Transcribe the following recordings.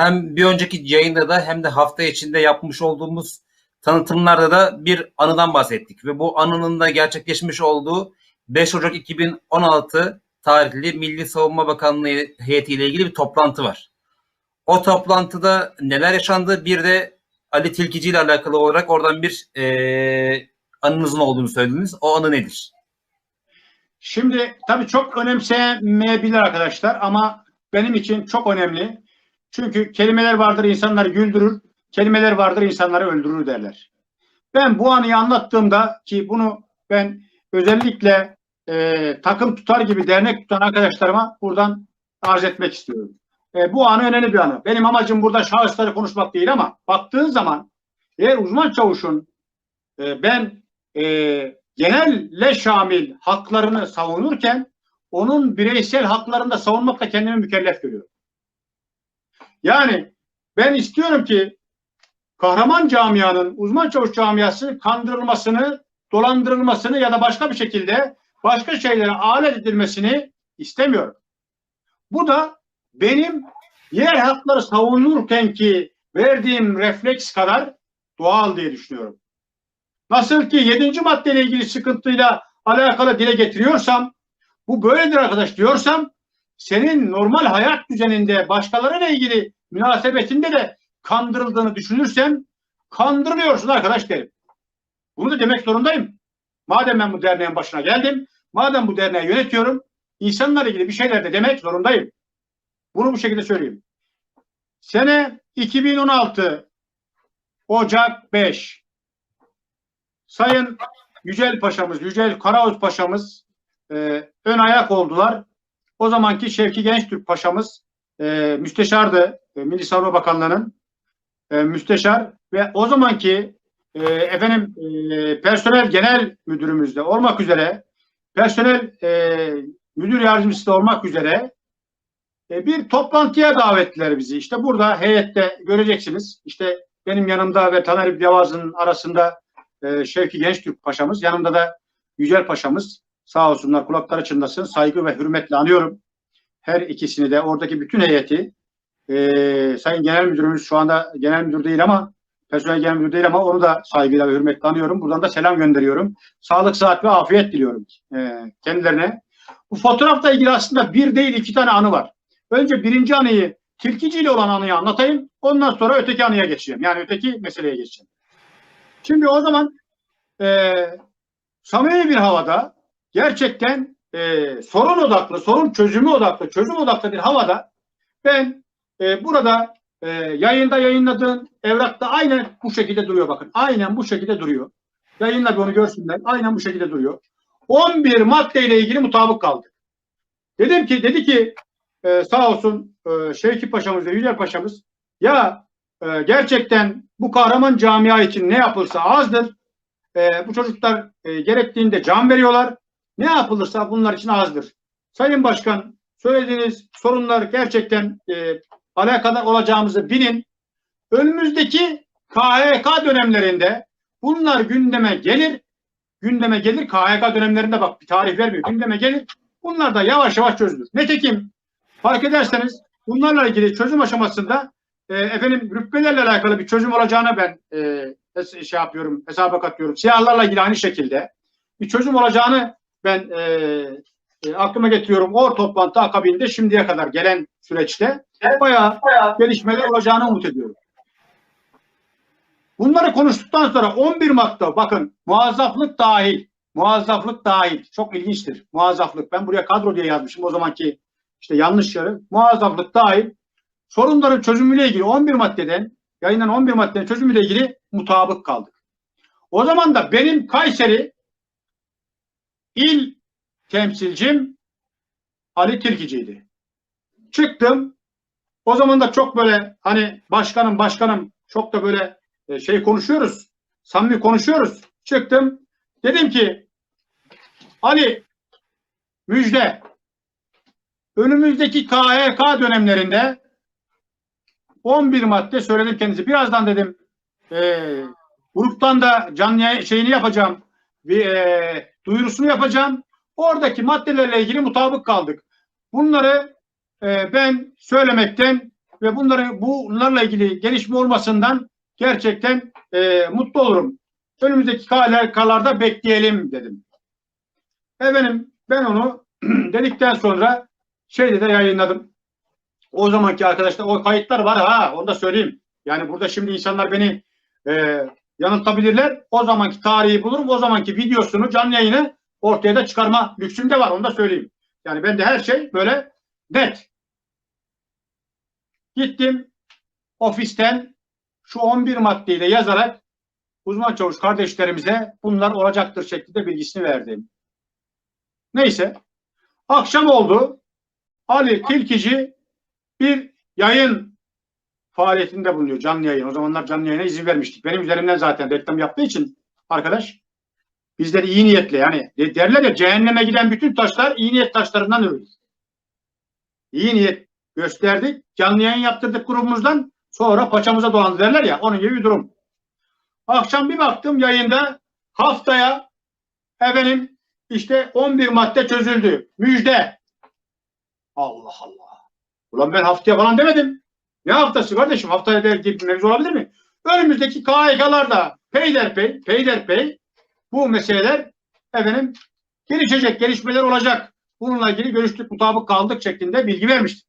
Hem bir önceki yayında da hem de hafta içinde yapmış olduğumuz tanıtımlarda da bir anıdan bahsettik. Ve bu anının da gerçekleşmiş olduğu 5 Ocak 2016 tarihli Milli Savunma Bakanlığı heyetiyle ilgili bir toplantı var. O toplantıda neler yaşandı bir de Ali Tilkici ile alakalı olarak oradan bir eee anınızın olduğunu söylediniz. O anı nedir? Şimdi tabii çok önemsemeyebilir arkadaşlar ama benim için çok önemli. Çünkü kelimeler vardır insanları güldürür, kelimeler vardır insanları öldürür derler. Ben bu anıyı anlattığımda ki bunu ben özellikle e, takım tutar gibi dernek tutan arkadaşlarıma buradan arz etmek istiyorum. E, bu anı önemli bir anı. Benim amacım burada şahısları konuşmak değil ama baktığın zaman eğer uzman çavuşun e, ben e, genelle şamil haklarını savunurken onun bireysel haklarını da savunmakla kendimi mükellef görüyorum. Yani ben istiyorum ki kahraman camianın, uzman çavuş camiası kandırılmasını, dolandırılmasını ya da başka bir şekilde başka şeylere alet edilmesini istemiyorum. Bu da benim diğer hakları savunurken ki verdiğim refleks kadar doğal diye düşünüyorum. Nasıl ki yedinci maddeyle ilgili sıkıntıyla alakalı dile getiriyorsam, bu böyledir arkadaş diyorsam, senin normal hayat düzeninde başkalarıyla ilgili münasebetinde de kandırıldığını düşünürsem, kandırılıyorsun arkadaş derim. Bunu da demek zorundayım. Madem ben bu derneğin başına geldim, madem bu derneği yönetiyorum, insanlarla ilgili bir şeyler de demek zorundayım. Bunu bu şekilde söyleyeyim. Sene 2016 Ocak 5 Sayın Yücel Paşa'mız, Yücel Karaoz Paşa'mız e, ön ayak oldular. O zamanki Şevki Gençtürk Paşa'mız e, müsteşardı e, Milli Savunma Bakanlığı'nın e, müsteşar ve o zamanki e, efendim e, personel genel müdürümüz de olmak üzere personel e, müdür yardımcısı da olmak üzere e, bir toplantıya davetliler bizi. İşte burada heyette göreceksiniz. İşte benim yanımda ve Taner İbni arasında e, Şevki Gençtürk Paşa'mız, yanımda da Yücel Paşa'mız. Sağ olsunlar kulakları çınlasın. Saygı ve hürmetle anıyorum. Her ikisini de oradaki bütün heyeti e, Sayın Genel Müdürümüz şu anda genel müdür değil ama personel genel müdür değil ama onu da saygıyla ve hürmetle anıyorum. Buradan da selam gönderiyorum. Sağlık, sıhhat ve afiyet diliyorum e, kendilerine. Bu fotoğrafla ilgili aslında bir değil iki tane anı var. Önce birinci anıyı Tilkici ile olan anıyı anlatayım. Ondan sonra öteki anıya geçeceğim. Yani öteki meseleye geçeceğim. Şimdi o zaman e, samimi bir havada gerçekten e, sorun odaklı, sorun çözümü odaklı, çözüm odaklı bir havada ben e, burada e, yayında yayınladığım evrakta aynen bu şekilde duruyor bakın. Aynen bu şekilde duruyor. Yayınla bir onu görsünler. Aynen bu şekilde duruyor. 11 maddeyle ilgili mutabık kaldık. Dedim ki, dedi ki e, sağ olsun e, Şevki Paşa'mız ve Yücel Paşa'mız ya e, gerçekten bu kahraman camia için ne yapılsa azdır. E, bu çocuklar e, gerektiğinde can veriyorlar. Ne yapılırsa bunlar için azdır. Sayın Başkan söylediğiniz sorunlar gerçekten e, alakadar olacağımızı bilin. Önümüzdeki KHK dönemlerinde bunlar gündeme gelir. Gündeme gelir. KHK dönemlerinde bak bir tarih vermiyor. Gündeme gelir. Bunlar da yavaş yavaş çözülür. Netekim fark ederseniz bunlarla ilgili çözüm aşamasında e, efendim rütbelerle alakalı bir çözüm olacağını ben e, şey yapıyorum, hesaba katıyorum. Siyahlarla ilgili aynı şekilde bir çözüm olacağını ben e, e, aklıma getiriyorum. O toplantı akabinde şimdiye kadar gelen süreçte bayağı gelişmeler olacağını umut ediyorum. Bunları konuştuktan sonra 11 madde bakın muazzaflık dahil muazzaflık dahil çok ilginçtir. Muazzaflık ben buraya kadro diye yazmışım o zamanki işte yanlış yarı muazzaflık dahil sorunların çözümüyle ilgili 11 maddeden yayınlanan 11 maddenin çözümüyle ilgili mutabık kaldık. O zaman da benim Kayseri il temsilcim Ali Tilkici'ydi. Çıktım. O zaman da çok böyle hani başkanım başkanım çok da böyle e, şey konuşuyoruz. Samimi konuşuyoruz. Çıktım. Dedim ki Ali müjde önümüzdeki KHK dönemlerinde 11 madde söyledim kendisi. Birazdan dedim e, gruptan da canlı şeyini yapacağım. Bir e, duyurusunu yapacağım. Oradaki maddelerle ilgili mutabık kaldık. Bunları e, ben söylemekten ve bunları bunlarla ilgili gelişme olmasından gerçekten e, mutlu olurum. Önümüzdeki dakikalarda bekleyelim dedim. Efendim ben onu dedikten sonra şeyde de yayınladım. O zamanki arkadaşlar o kayıtlar var ha onu da söyleyeyim. Yani burada şimdi insanlar beni e, yanıltabilirler. O zamanki tarihi bulurum. O zamanki videosunu canlı yayını ortaya da çıkarma lüksüm de var. Onu da söyleyeyim. Yani bende her şey böyle net. Gittim ofisten şu 11 maddeyi de yazarak uzman çavuş kardeşlerimize bunlar olacaktır şeklinde bilgisini verdim. Neyse. Akşam oldu. Ali Tilkici bir yayın faaliyetinde bulunuyor. Canlı yayın. O zamanlar canlı yayına izin vermiştik. Benim üzerimden zaten reklam yaptığı için arkadaş bizleri iyi niyetle yani de- derler ya cehenneme giden bütün taşlar iyi niyet taşlarından örülür. İyi niyet gösterdik. Canlı yayın yaptırdık grubumuzdan. Sonra paçamıza dolandı derler ya. Onun gibi bir durum. Akşam bir baktım yayında haftaya efendim işte 11 madde çözüldü. Müjde. Allah Allah. Ulan ben haftaya falan demedim. Ne haftası kardeşim? Haftaya der gibi mevzu olabilir mi? Önümüzdeki KHK'larda peyderpey, peyderpey bu meseleler efendim gelişecek, gelişmeler olacak. Bununla ilgili görüştük, mutabık kaldık şeklinde bilgi vermiştim.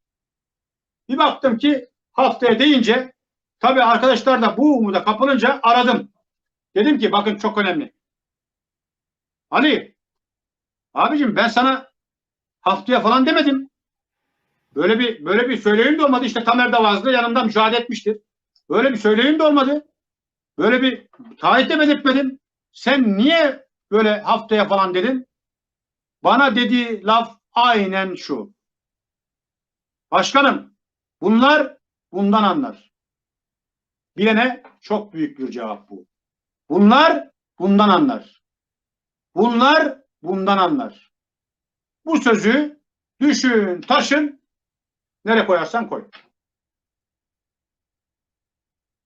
Bir baktım ki haftaya deyince tabii arkadaşlar da bu umuda kapılınca aradım. Dedim ki bakın çok önemli. Ali, abicim ben sana haftaya falan demedim. Böyle bir böyle bir söyleyim de olmadı. İşte Tamer Davazlı yanımda müşahede etmiştir. Böyle bir söyleyim de olmadı. Böyle bir taahhüt de belirtmedim. Sen niye böyle haftaya falan dedin? Bana dediği laf aynen şu. Başkanım bunlar bundan anlar. Bilene çok büyük bir cevap bu. Bunlar bundan anlar. Bunlar bundan anlar. Bu sözü düşün, taşın, nereye koyarsan koy.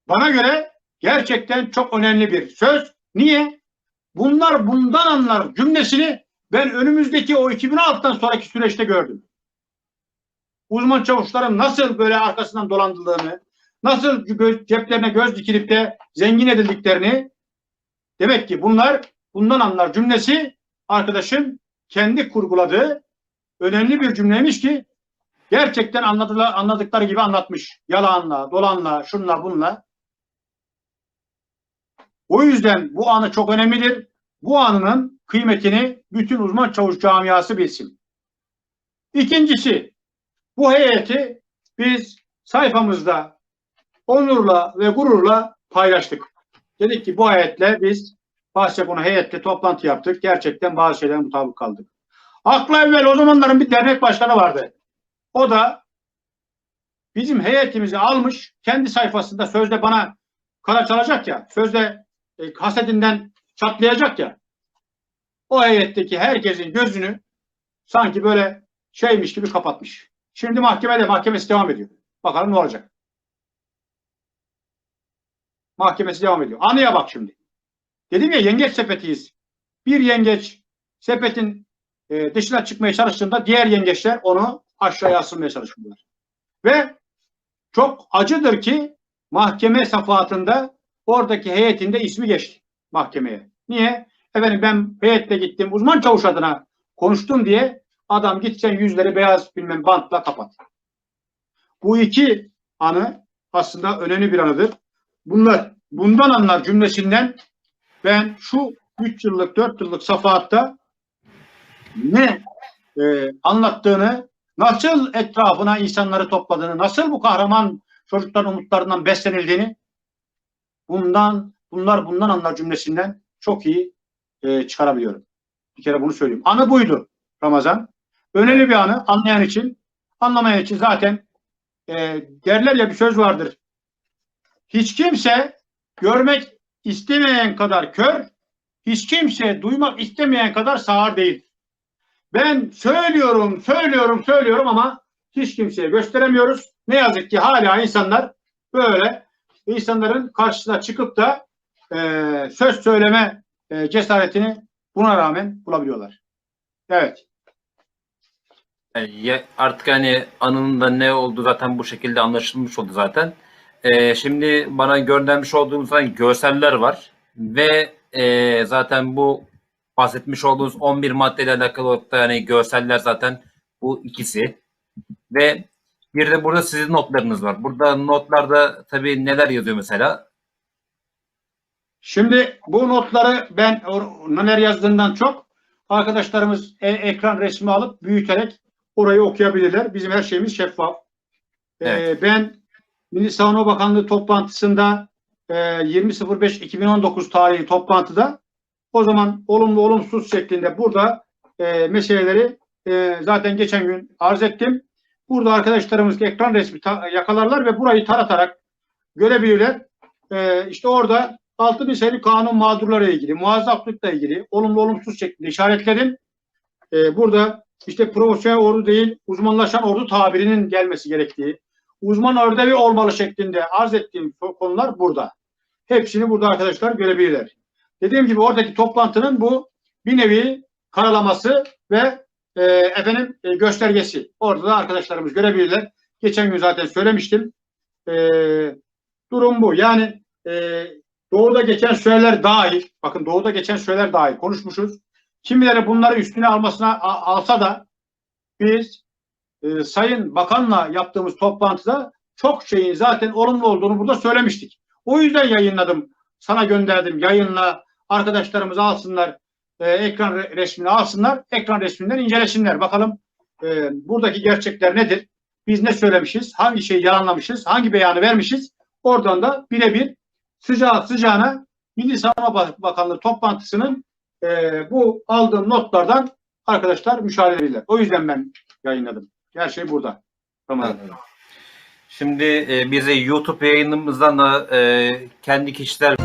Bana göre gerçekten çok önemli bir söz. Niye? Bunlar bundan anlar cümlesini ben önümüzdeki o 2006'dan sonraki süreçte gördüm. Uzman çavuşların nasıl böyle arkasından dolandığını, nasıl ceplerine göz dikilip de zengin edildiklerini demek ki bunlar bundan anlar cümlesi arkadaşın kendi kurguladığı önemli bir cümleymiş ki gerçekten anladılar, anladıkları gibi anlatmış. Yalanla, dolanla, şunla, bunla. O yüzden bu anı çok önemlidir. Bu anının kıymetini bütün uzman çavuş camiası bilsin. İkincisi, bu heyeti biz sayfamızda onurla ve gururla paylaştık. Dedik ki bu heyetle biz Bahçekonu heyetle toplantı yaptık. Gerçekten bazı şeyler mutabık kaldık. Akla evvel o zamanların bir dernek başkanı vardı. O da bizim heyetimizi almış kendi sayfasında sözde bana kara çalacak ya sözde e, hasedinden çatlayacak ya o heyetteki herkesin gözünü sanki böyle şeymiş gibi kapatmış. Şimdi mahkemede mahkemesi devam ediyor. Bakalım ne olacak. Mahkemesi devam ediyor. Anıya bak şimdi. Dedim ya yengeç sepetiyiz. Bir yengeç sepetin e, dışına çıkmaya çalıştığında diğer yengeçler onu aşağıya asılmaya çalışıyorlar. Ve çok acıdır ki mahkeme safahatında oradaki heyetinde ismi geçti mahkemeye. Niye? Efendim ben heyetle gittim uzman çavuş adına konuştum diye adam gitsen yüzleri beyaz bilmem bantla kapat. Bu iki anı aslında önemli bir anıdır. Bunlar bundan anlar cümlesinden ben şu 3 yıllık 4 yıllık safahatta ne e, anlattığını nasıl etrafına insanları topladığını nasıl bu kahraman çocukların umutlarından beslenildiğini bundan bunlar bundan anlar cümlesinden çok iyi e, çıkarabiliyorum. Bir kere bunu söyleyeyim. Anı buydu Ramazan. Önemli bir anı anlayan için anlamayan için zaten e, derler ya bir söz vardır. Hiç kimse görmek istemeyen kadar kör, hiç kimse duymak istemeyen kadar sağır değil. Ben söylüyorum, söylüyorum, söylüyorum ama hiç kimseye gösteremiyoruz. Ne yazık ki hala insanlar böyle insanların karşısına çıkıp da e, söz söyleme e, cesaretini buna rağmen bulabiliyorlar. Evet. Ya- artık hani anının da ne olduğu zaten bu şekilde anlaşılmış oldu zaten. Ee, şimdi bana göndermiş olduğunuz hani görseller var ve e, zaten bu bahsetmiş olduğunuz 11 maddeyle alakalı olarak da hani görseller zaten bu ikisi ve bir de burada sizin notlarınız var. Burada notlarda tabii neler yazıyor mesela? Şimdi bu notları ben neler yazdığından çok arkadaşlarımız e- ekran resmi alıp büyüterek orayı okuyabilirler. Bizim her şeyimiz şeffaf. Ee, Evet. ben Milli Savunma Bakanlığı toplantısında e, 20.05.2019 tarihi toplantıda o zaman olumlu olumsuz şeklinde burada e, meseleleri e, zaten geçen gün arz ettim. Burada arkadaşlarımız ekran resmi yakalarlar ve burayı taratarak görebilirler. E, işte orada 6000 sayılı kanun mağdurları ile ilgili, muazzaflıkla ilgili olumlu olumsuz şeklinde işaretledim. E, burada işte profesyonel ordu değil, uzmanlaşan ordu tabirinin gelmesi gerektiği, uzman ördevi olmalı şeklinde arz ettiğim konular burada. Hepsini burada arkadaşlar görebilirler. Dediğim gibi oradaki toplantının bu bir nevi karalaması ve e, efendim e, göstergesi. Orada da arkadaşlarımız görebilirler. Geçen gün zaten söylemiştim. E, durum bu. Yani e, doğuda geçen süreler dahil, bakın doğuda geçen süreler dahil konuşmuşuz. Kimileri bunları üstüne almasına a- alsa da biz e, Sayın Bakan'la yaptığımız toplantıda çok şeyin zaten olumlu olduğunu burada söylemiştik. O yüzden yayınladım. Sana gönderdim. Yayınla arkadaşlarımız alsınlar. e, ekran re- resmini alsınlar. Ekran resminden incelesinler. Bakalım e, buradaki gerçekler nedir? Biz ne söylemişiz? Hangi şeyi yalanlamışız? Hangi beyanı vermişiz? Oradan da birebir sıcağı sıcağına Milli Savunma Bak- Bakanlığı toplantısının e, bu aldığım notlardan arkadaşlar müşahede. O yüzden ben yayınladım. Her şey burada. Tamam. Şimdi e, bizi YouTube yayınımızdan da e, kendi kişiler